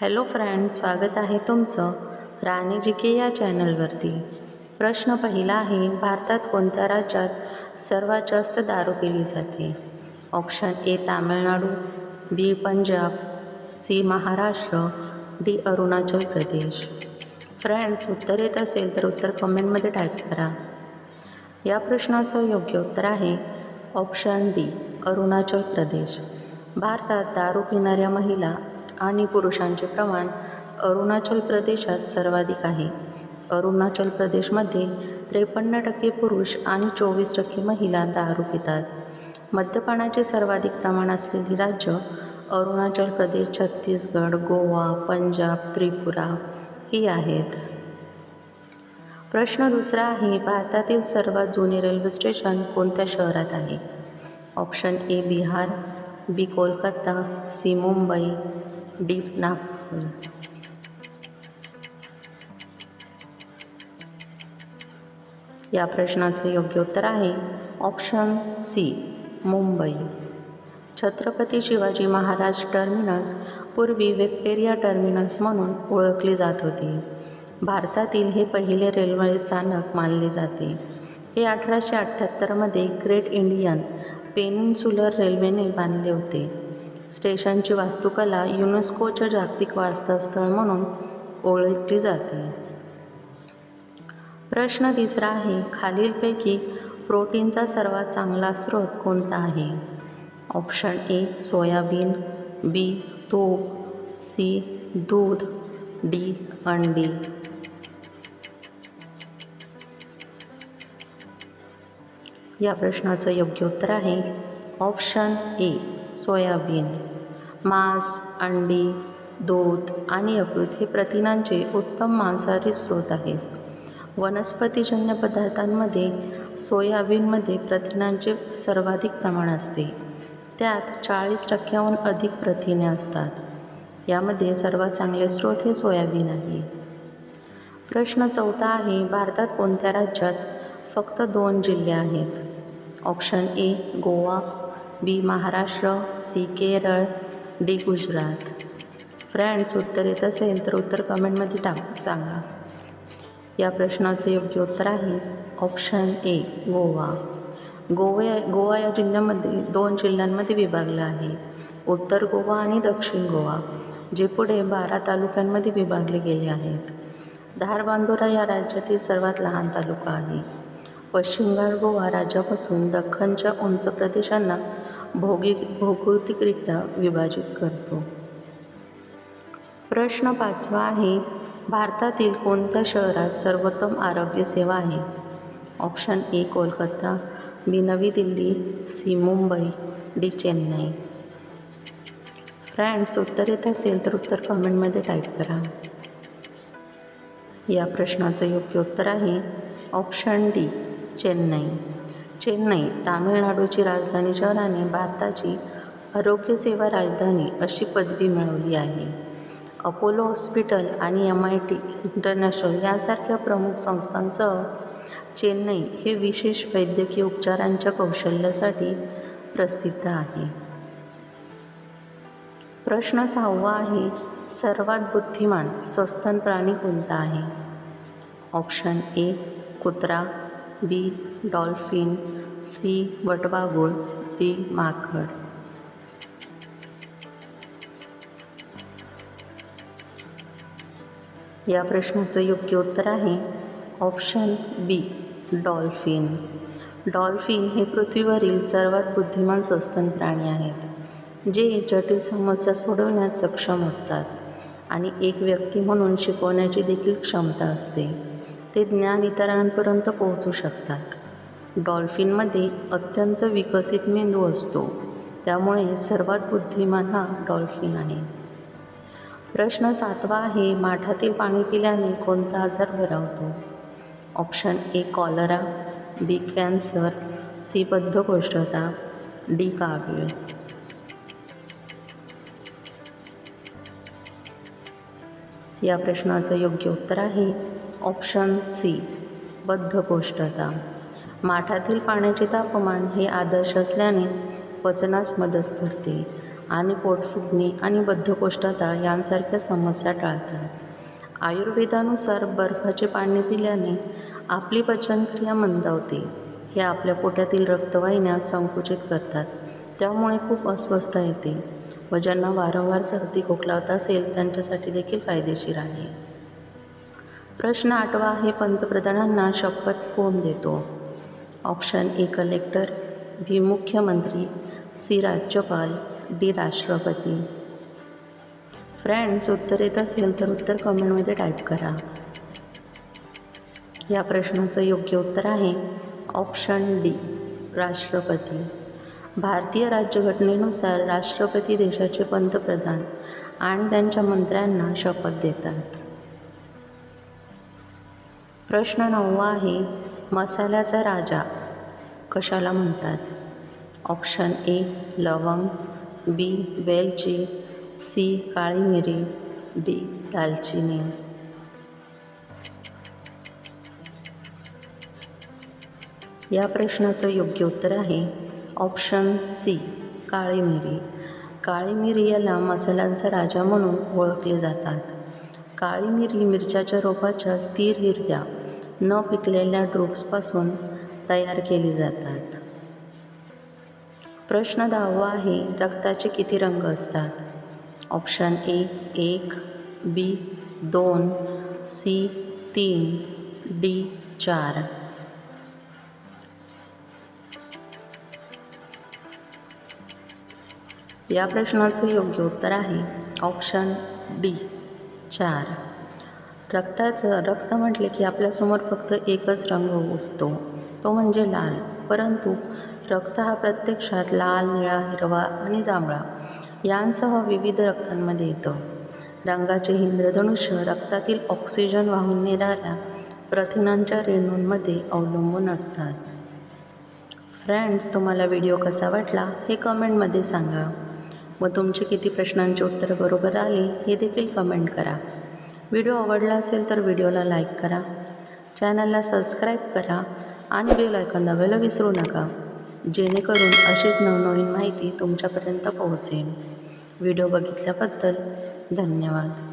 Hello friend स्वागत आहे तुमचं राणी जी के या चॅनलवरती. प्रश्न पहिला आहे भारतात कोणत्या राज्यात सर्वात जास्त दारू केली जाते? Option A Tamil Nadu B Punjab C Maharashtra D Arunachal Pradesh. Friends उत्तर येत असेल तर उत्तर कमेंटमध्ये टाईप करा. या प्रश्नाचं योग्य उत्तर आहे ऑप्शन डी अरुणाचल प्रदेश. भारतात दारू पिणाऱ्या महिला आणि पुरुषांचे प्रमाण अरुणाचल प्रदेशात सर्वाधिक आहे. अरुणाचल प्रदेशमध्ये त्रेपन्न टक्के पुरुष आणि चोवीस टक्के महिला दारू पितात. मद्यपानाचे सर्वाधिक प्रमाण असलेली राज्य अरुणाचल प्रदेश छत्तीसगड गोवा पंजाब त्रिपुरा ही आहेत. प्रश्न दुसरा आहे भारतातील सर्वात जुने रेल्वे स्टेशन कोणत्या शहरात आहे? Option A Bihar B Kolkata C Mumbai D Nagpur या प्रश्नाचं योग्य उत्तर आहे option C Mumbai. Chhatrapati Shivaji Maharaj terminus पूर्वी विक्टोरिया टर्मिनस म्हणून ओळखली जात होती. भारतातील हे पहिले रेल्वे स्थानक मानले जाते. हे अठराशे अठ्ठ्याहत्तरमध्ये ग्रेट इंडियन पेनिन्सुलर रेल्वेने बांधले होते. स्टेशनची वास्तुकला युनेस्कोच्या जागतिक वारसास्थळ म्हणून ओळखली जाते. प्रश्न तिसरा आहे खालीलपैकी प्रोटीनचा सर्वात चांगला स्रोत कोणता आहे? ऑप्शन ए सोयाबीन बी तूप सी दूध डी अंडी. या प्रश्नाचं योग्य उत्तर आहे ऑप्शन ए. सोयाबीन मांस अंडी दूध आणि यकृत हे प्रथिनांचे उत्तम मांसाहारी स्रोत आहेत. वनस्पतीजन्य पदार्थांमध्ये सोयाबीनमध्ये प्रथिनांचे सर्वाधिक प्रमाण असते. त्यात चाळीस टक्क्याहून अधिक प्रथिने असतात. यामध्ये सर्वात चांगले स्रोत हे सोयाबीन आहे. प्रश्न चौथा आहे भारतात कोणत्या राज्यात फक्त दोन जिल्हे आहेत? Option A Goa. B Maharashtra C Kerala D Gujarat. Friends उत्तर येत असेल तर उत्तर कमेंटमध्ये टाक सांगा. या प्रश्नाचं योग्य उत्तर आहे ऑप्शन ए गोवा. गोवा गोवा या जिल्ह्यामध्ये दोन जिल्ह्यांमध्ये विभागलं आहे. उत्तर गोवा आणि दक्षिण गोवा जे पुढे बारा तालुक्यांमध्ये विभागले गेले आहेत. धारबांदोरा या राज्यातील सर्वात लहान तालुका आहे. पश्चिम घाट गोवा राज्यापासून दख्खनच्या उंच प्रदेशांना भौगिक भौगोलिकरित्या विभाजित करतो. प्रश्न पाचवा आहे भारतातील कोणत्या शहरात सर्वोत्तम आरोग्यसेवा आहे? Option A Kolkata B Navi Delhi C Mumbai D Chennai. Friends उत्तर येत असेल तर उत्तर कमेंटमध्ये टाईप करा. या प्रश्नाचं योग्य उत्तर आहे ऑप्शन डी चेन्नई. चेन्नई तामिळनाडूची राजधानी शहराने भारताची आरोग्यसेवा राजधानी अशी पदवी मिळवली आहे. अपोलो हॉस्पिटल आणि एम आय टी इंटरनॅशनल यासारख्या प्रमुख संस्थांसह चेन्नई हे विशेष वैद्यकीय उपचारांच्या कौशल्यासाठी प्रसिद्ध आहे. प्रश्न सहावा आहे सर्वात बुद्धिमान सस्तन प्राणी कोणता आहे? ऑप्शन ए कुत्रा. बी डॉल्फिन सी वटवाघूळ डी माकड या प्रश्नाचं योग्य उत्तर आहे ऑप्शन बी डॉल्फिन. डॉल्फिन हे पृथ्वीवरील सर्वात बुद्धिमान सस्तन प्राणी आहेत जे जटिल समस्या सोडवण्यास सक्षम असतात आणि एक व्यक्ती म्हणून शिकवण्याची देखील क्षमता असते. ते ज्ञान इतरांपर्यंत पोहोचू शकतात. डॉल्फिनमध्ये अत्यंत विकसित मेंदू असतो. त्यामुळे सर्वात बुद्धिमान हा डॉल्फिन आहे. प्रश्न सातवा आहे माठातील पाणी पिल्याने कोणता आजार बरावतो? Option A cholera B cancer C बद्धकोष्ठता डी कावीळ या प्रश्नाचं योग्य उत्तर आहे ऑप्शन सी बद्धकोष्ठता. माठातील पाण्याचे तापमान हे आदर्श असल्याने पचनास मदत करते आणि पोटफुगणे आणि बद्धकोष्ठता यांसारख्या समस्या टाळतात. आयुर्वेदानुसार बर्फाचे पाणी पिल्याने आपली पचनक्रिया मंदावते. हे आपल्या पोटातील रक्तवाहिन्या संकुचित करतात. त्यामुळे खूप अस्वस्थता येते व ज्यांना वारंवार सर्दी खोकला होत असेल त्यांच्यासाठी देखील फायदेशीर आहे. प्रश्न आठवा. हे पंतप्रधानांना शपथ कोण देतो? Option A collector. बी मुख्यमंत्री. सी राज्यपाल. डी राष्ट्रपती. फ्रेंड्स उत्तर येत असेल तर उत्तर कमेंटमध्ये टाईप करा. या प्रश्नाचं योग्य उत्तर आहे ऑप्शन डी राष्ट्रपती. भारतीय राज्यघटनेनुसार राष्ट्रपती देशाचे पंतप्रधान आणि त्यांच्या मंत्र्यांना शपथ देतात. प्रश्न नववा आहे मसाल्याचा राजा. कशाला म्हणतात? ऑप्शन ए लवंग बी वेलची सी काळी मिरी डी दालचिनी. या प्रश्नाचं योग्य उत्तर आहे ऑप्शन सी काळी मिरी. काळी मिरी याला मसाल्यांचा राजा म्हणून ओळखले जातात. काळी मिरी मिरच्याच्या रोपाच्या स्थिर हिरव्या न पिकलेल्या ड्रुप्सपासून तयार केली जातात. प्रश्न दहावा आहे रक्ताचे किती रंग असतात? ऑप्शन ए एक बी दोन सी तीन डी चार. या प्रश्नाचं योग्य उत्तर आहे ऑप्शन डी चार. रक्ताचं रक्त म्हटले की आपल्यासमोर फक्त एकच रंग उसतो. तो म्हणजे लाल. परंतु रक्त हा प्रत्यक्षात लाल निळा हिरवा आणि जांभळा यांसह विविध रक्तांमध्ये येतं. रंगाचे इंद्रधनुष्य रक्तातील ऑक्सिजन वाहून नेणाऱ्या प्रथिनांच्या रेणूंमध्ये अवलंबून असतात. फ्रेंड्स तुम्हाला व्हिडिओ कसा वाटला हे कमेंटमध्ये सांगा. व तुमचे किती प्रश्नांची उत्तरं बरोबर आली हे देखील कमेंट करा. व्हिडिओ आवडला असेल तर व्हिडिओला लाईक करा. चॅनलला सबस्क्राईब करा आणि बेल आयकॉन दाबायला विसरू नका. जेणेकरून अशीच नवनवीन माहिती तुमच्यापर्यंत पोहोचेल. व्हिडिओ बघितल्याबद्दल धन्यवाद.